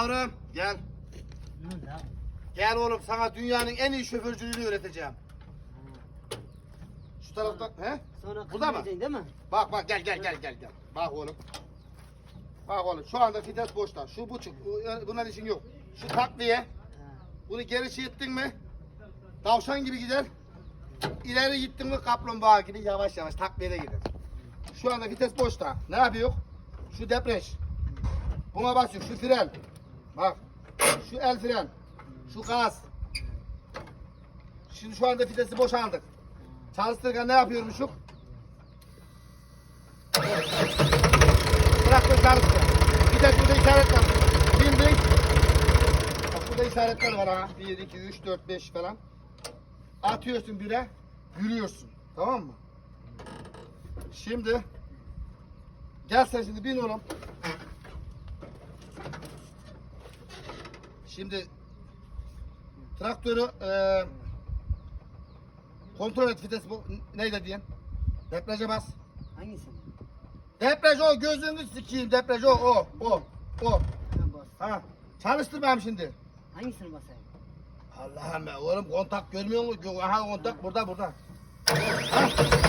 Yavrum gel. Gel oğlum sana dünyanın en iyi şoförcülüğünü öğreteceğim. Şu taraftan he? Sonra Burada mı? değil mi? Bak bak gel gel gel gel gel. Bak oğlum. Bak oğlum şu anda vites boşta. Şu buçuk. Bu- Bunun için yok. Şu takviye. Bunu geri çektin mi? Tavşan gibi gider. İleri gittin mi kaplumbağa gibi yavaş yavaş takviyede gider. Şu anda vites boşta. Ne yapıyor? Şu depreş. Buna basıyor. Şu fren. Bak. Şu el fren. Şu gaz. Şimdi şu anda vitesi boşaldık. Çalıştırırken ne yapıyormuşuk? Traktör çalıştı. Vites burada işaret var. Bindin. Bak burada işaretler var ha. 1, 2, 3, 4, 5 falan. Atıyorsun bire, yürüyorsun. Tamam mı? Şimdi gel sen şimdi bin oğlum. Şimdi traktörü eee kontrol et vites bu neydi diyen? Depreşe bas. Hangisi? Depreş o gözünü sikeyim depreş o o o o. Ha bas. Ha çalıştır benim şimdi. Hangisini basayım? Allah'ım ya oğlum kontak görmüyor musun? Aha kontak burada burada. Ha.